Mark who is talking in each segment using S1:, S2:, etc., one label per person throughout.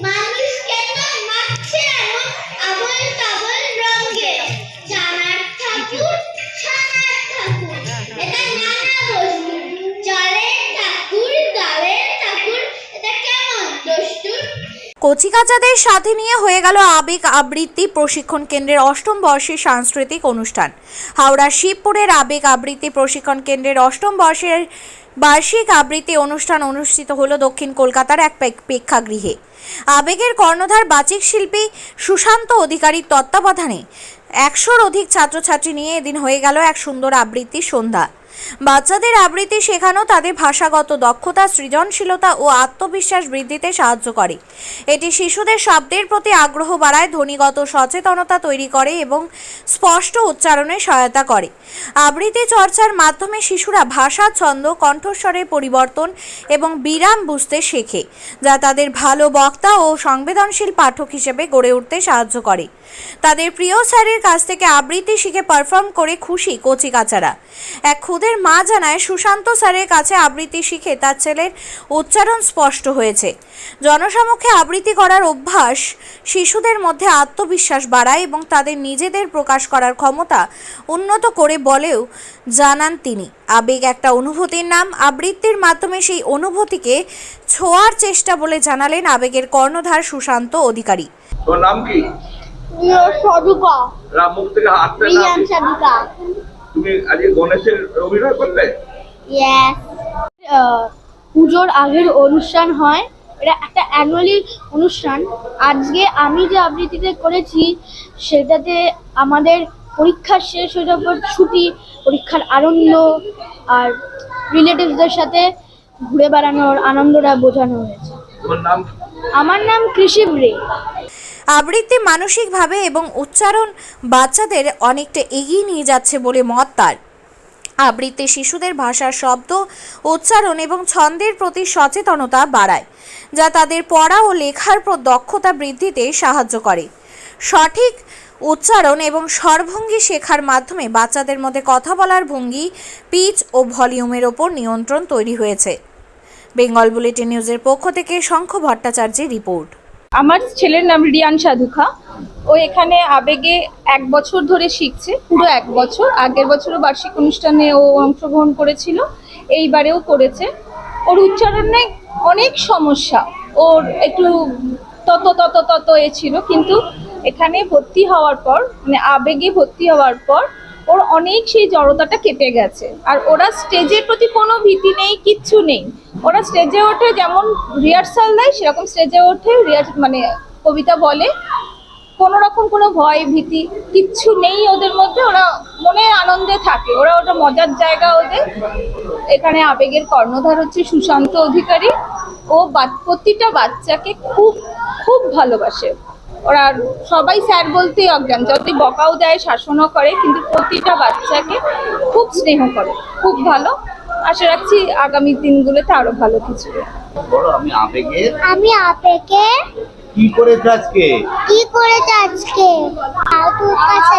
S1: my
S2: কচিকাচাদের সাথে নিয়ে হয়ে গেল আবেগ আবৃত্তি প্রশিক্ষণ কেন্দ্রের অষ্টম বর্ষের সাংস্কৃতিক অনুষ্ঠান। হাওড়া শিবপুরের আবেগ আবৃত্তি প্রশিক্ষণ কেন্দ্রের অষ্টম বর্ষের বার্ষিক আবৃত্তি অনুষ্ঠান অনুষ্ঠিত হলো দক্ষিণ কলকাতার এক প্রেক্ষাগৃহে। আবেগের কর্ণধার বাচিক শিল্পী সুশান্ত অধিকারীর তত্ত্বাবধানে একশোর অধিক ছাত্রছাত্রী নিয়ে এদিন হয়ে গেল এক সুন্দর আবৃত্তি সন্ধ্যা। বাচ্চাদের আবৃত্তি শেখানো তাদের ভাষাগত দক্ষতা, সৃজনশীলতা ও আত্মবিশ্বাস বৃদ্ধিতে সাহায্য করে। এটি শিশুদের শব্দের প্রতি আগ্রহ বাড়ায়, ধ্বনিগত সচেতনতা তৈরি করে এবং স্পষ্ট উচ্চারণে সহায়তা করে। আবৃত্তি চর্চার মাধ্যমে শিশুরা ভাষা, ছন্দ, কণ্ঠস্বরের পরিবর্তন এবং বিরাম বুঝতে শেখে, যা তাদের ভালো বক্তা ও সংবেদনশীল পাঠক হিসেবে গড়ে উঠতে সাহায্য করে। তাদের প্রিয় স্যারের কাছ থেকে আবৃত্তি শিখে পারফর্ম করে খুশি কচিকাচারা। এক খুদের মা জানায় সুশান্ত স্যারের কাছে আবৃত্তি শিখে তার ছেলের উচ্চারণ স্পষ্ট হয়েছে। জনসমক্ষে আবৃত্তি করার অভ্যাস শিশুদের মধ্যে আত্মবিশ্বাস বাড়ায় এবং তাদের নিজেদের প্রকাশ করার ক্ষমতা উন্নত করে বলেও জানান তিনি। আবেগ একটা অনুভূতির নাম। আবৃত্তির মাধ্যমে সেই অনুভূতিকে ছোঁয়ার চেষ্টা বলে জানালেন আবেগের কর্ণধার সুশান্ত অধিকারী।
S3: তোর নাম কি?
S1: সদুকা
S3: রাম থেকে
S1: সাদুকা
S3: তুমি আজকে গণেশের অভিনয়
S4: আহ, পুজোর আগের অনুষ্ঠান হয়। এটা একটা অ্যানুয়ালি অনুষ্ঠান। আজকে আমি যে আবৃত্তিতে করেছি সেটাতে আমাদের পরীক্ষা শেষ হয়ে যাওয়ার পর ছুটি পরীক্ষার আনন্দ আর রিলেটিভসদের সাথে ঘুরে বেড়ানোর আনন্দটা বোঝানো হয়েছে? আমার নাম কৃষি রে।
S2: আবৃত্তি মানসিকভাবে এবং উচ্চারণ বাচ্চাদের অনেকটা এগিয়ে নিয়ে যাচ্ছে বলে মত তার। আবৃত্তি শিশুদের ভাষার শব্দ, উচ্চারণ এবং ছন্দের প্রতি সচেতনতা বাড়ায়, যা তাদের পড়া ও লেখার দক্ষতা বৃদ্ধিতে সাহায্য করে। সঠিক উচ্চারণ এবং স্বরভঙ্গি শেখার মাধ্যমে বাচ্চাদের মধ্যে কথা বলার ভঙ্গি, পিচ ও ভলিউমের ওপর নিয়ন্ত্রণ তৈরি হয়েছে। বেঙ্গল বুলেটিন নিউজের পক্ষ থেকে শঙ্খ ভট্টাচার্যের রিপোর্ট।
S5: আমার ছেলের নাম রিয়ান সাধুখা। ও এখানে আবেগে এক বছর ধরে শিখছে, পুরো এক বছর। আগের বছরও বার্ষিক অনুষ্ঠানে ও অংশগ্রহণ করেছিল, এইবারেও করেছে। ওর উচ্চারণে অনেক সমস্যা। ওর একটু তত তত তত এ ছিল, কিন্তু এখানে ভর্তি হওয়ার পর মানে আবেগে ভর্তি হওয়ার পর ওর অনেক সেই জড়তাটা কেটে গেছে। আর ওরা স্টেজের প্রতি কোনো ভীতি নেই, কিচ্ছু নেই। ওরা স্টেজে ওঠে যেমন রিহার্সাল দেয়, সেরকম স্টেজে ওঠে রিহার্স মানে কবিতা বলে। কোনো রকম কোনো ভয়, ভীতি কিচ্ছু নেই ওদের মধ্যে। ওরা মনের আনন্দে থাকে। ওরা ওটা মজার জায়গা ওদের। এখানে আবেগের কর্ণধার হচ্ছে সুশান্ত অধিকারী। ও প্রতিটা বাচ্চাকে খুব খুব ভালোবাসে। ওরা সবাই স্যার বলতেই অজ্ঞান যতই বকাও দেয় শাসনও করে কিন্তু প্রতিটা বাচ্চাকে খুব স্নেহ করে খুব ভালো। আশা রাখছি আগামী দিনগুলোতে আরও ভালো কিছু
S3: আমি আবেগের
S1: আমি আপেকে
S3: কি করেছ আজকে?
S1: কি করেছে আজকে? তোর কাছে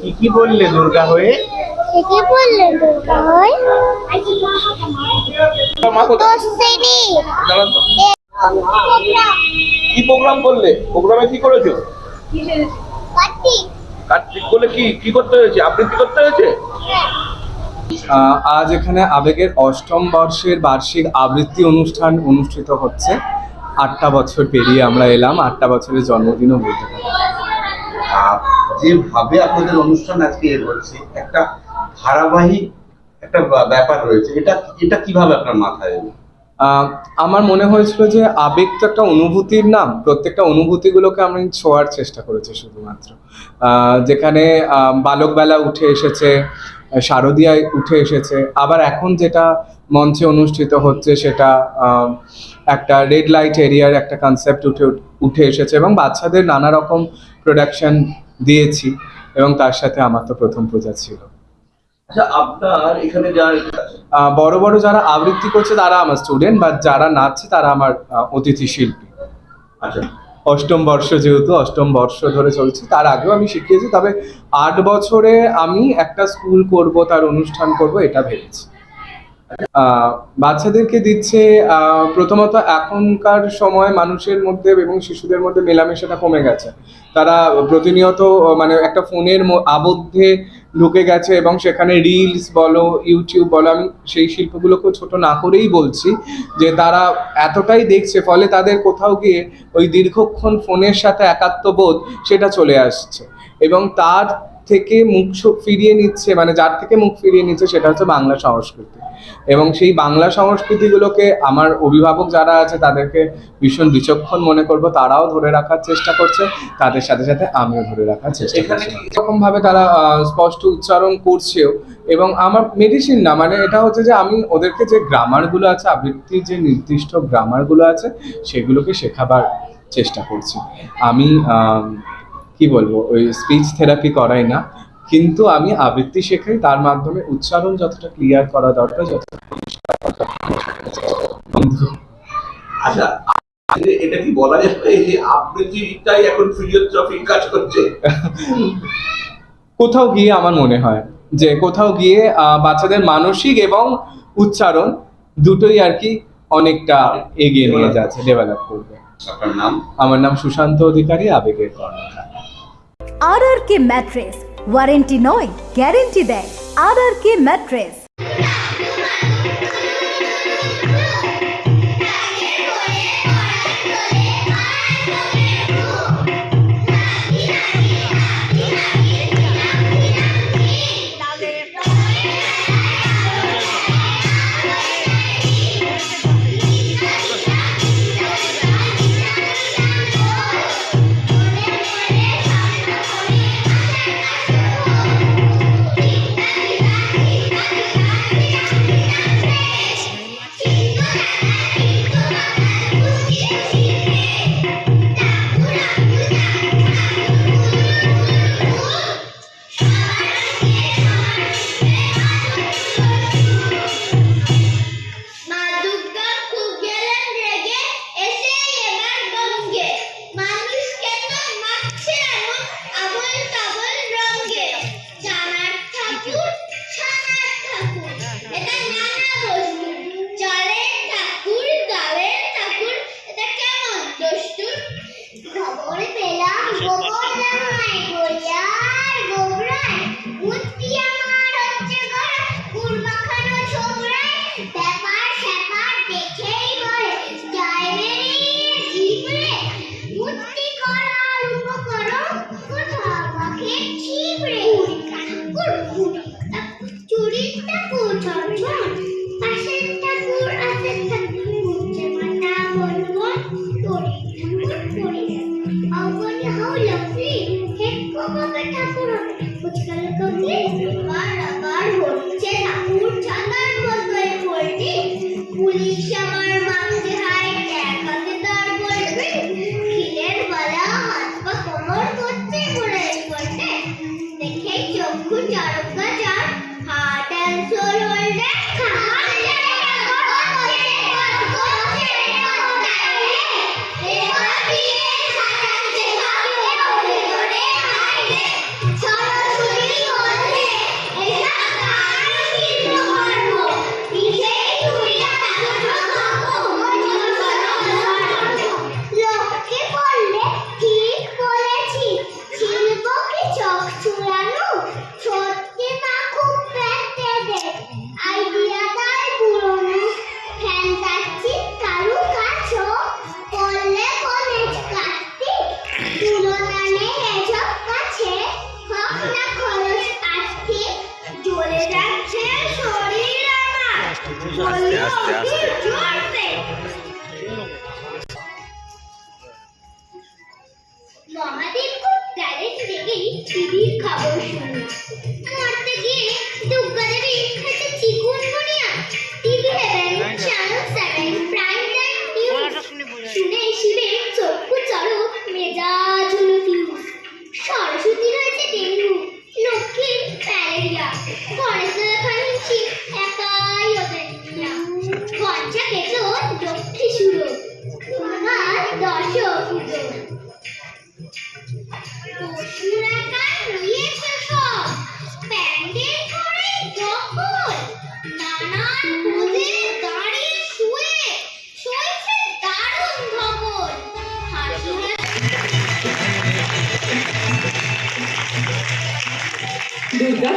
S3: কি কি বললে দুর্গা হয়ে?
S1: কি বললেন দুর্গা হয়? তোর শ্রেণি
S3: তো। কি প্রোগ্রাম করলে? প্রোগ্রামে কি করেছ? কার্তিক। বলে কি? কি করতে হয়েছে? আবৃত্তি করতে হয়েছে?
S6: আজ এখানে আবেগের অষ্টম বর্ষের বার্ষিক আবৃত্তি অনুষ্ঠান অনুষ্ঠিত হচ্ছে। আটটা বছর পেরিয়ে আমরা এলাম আটটা বছরের জন্মদিনও বলতে পারি।
S7: যেভাবে আপনাদের অনুষ্ঠান আজকে এর হচ্ছে একটা ধারাবাহিক একটা ব্যাপার রয়েছে। এটা এটা কীভাবে আপনার মাথায় এলো?
S6: আমার মনে হয়েছিল যে আবেগ তো একটা অনুভূতির নাম। প্রত্যেকটা অনুভূতিগুলোকে আমি ছোঁয়ার চেষ্টা করেছি শুধুমাত্র। যেখানে বালকবেলা উঠে এসেছে, শারদিয়ায় উঠে এসেছে। আবার এখন যেটা মঞ্চে অনুষ্ঠিত হচ্ছে সেটা একটা রেড লাইট এরিয়ার একটা কনসেপ্ট উঠে উঠে এসেছে এবং বাচ্চাদের নানা রকম প্রোডাকশন দিয়েছি এবং তার সাথে আমার তো প্রথম পূজা ছিল।
S3: আচ্ছা আপনার এখানে যা
S6: আহ, বড় বড় যারা আবৃত্তি করছে তারা আমার স্টুডেন্ট বা যারা নাচছে তারা আমার অতিথি শিল্পী।
S7: আচ্ছা।
S6: অষ্টম বর্ষ যেহেতু অষ্টম বর্ষ ধরে চলছে তার আগেও আমি শিখিয়েছি তবে আট বছরে আমি একটা স্কুল করব তার অনুষ্ঠান করব এটা ভেবেছি। বাচ্চাদেরকে দিচ্ছে প্রথমত এখনকার সময় মানুষের মধ্যে এবং শিশুদের মধ্যে মেলামেশাটা কমে গেছে। তারা প্রতিনিয়ত মানে একটা ফোনের আবদ্ধে ঢুকে গেছে এবং সেখানে রিলস বলো ইউটিউব বলো, আমি সেই শিল্পগুলোকে ছোট না করেই বলছি যে তারা এতটাই দেখছে, ফলে তাদের কোথাও গিয়ে ওই দীর্ঘক্ষণ ফোনের সাথে একাত্মবোধ সেটা চলে আসছে। এবং তার থেকে মুখ ফিরিয়ে নিচ্ছে মানে যার থেকে মুখ ফিরিয়ে নিচ্ছে সেটা হচ্ছে বাংলা সংস্কৃতি। এবং সেই বাংলা সংস্কৃতিগুলোকে আমার অভিভাবক যারা আছে তাদেরকে ভীষণ বিচক্ষণ মনে করব তারাও ধরে রাখার চেষ্টা করছে তাদের সাথে সাথে আমিও ধরে রাখার চেষ্টা করছি। এরকম ভাবে তারা স্পষ্ট উচ্চারণ করছেও এবং আমার মেডিসিন না মানে এটা হচ্ছে যে আমি ওদেরকে যে গ্রামারগুলো আছে আবৃত্তির যে নির্দিষ্ট গ্রামারগুলো আছে সেগুলোকে শেখাবার চেষ্টা করছি। আম, কি বলব ওই স্পিচ থেরাপি করাই না। কিন্তু আমি আবৃত্তি শেখাই তার মাধ্যমে উচ্চারণ যতটা ক্লিয়ার করা দরকার যতটা। কিন্তু
S3: আচ্ছা এটা কি বলা যাবে যে আবৃত্তিটাই এখন ফিজিওথেরাপির কাজ করছে?
S6: কোথাও গিয়ে আমার মনে হয় যে কোথাও গিয়ে বাচ্চাদের মানসিক এবং উচ্চারণ দুটোই আর কি অনেকটা এগিয়ে নিয়ে যাচ্ছে ডেভেলপ করবে।
S7: আপনার নাম?
S6: আমার নাম সুশান্ত অধিকারী আবেগের কর্ণধার।
S8: আর আর কে ম্যাট্রেস ওয়ারেন্টি নয় গ্যারেন্টি দেয় আর আর কে ম্যাট্রেস
S1: কি জোরতে মহাদেব খুব গ্যারেজ লেগেই টিভির খবর শুনি মরতে গিয়ে দুর্গা দেবী একটা চিকুন TV heaven channel seven prime time news শুনে শিবে চক্ষু চড়ক মেজাজ হলো ফিউজ সরস্বতী রয়েছে ডেঙ্গু লক্ষ্মীর প্যারেরিয়া পশুরা কান রয়েছে সব। প্যান্ডেল করে দখল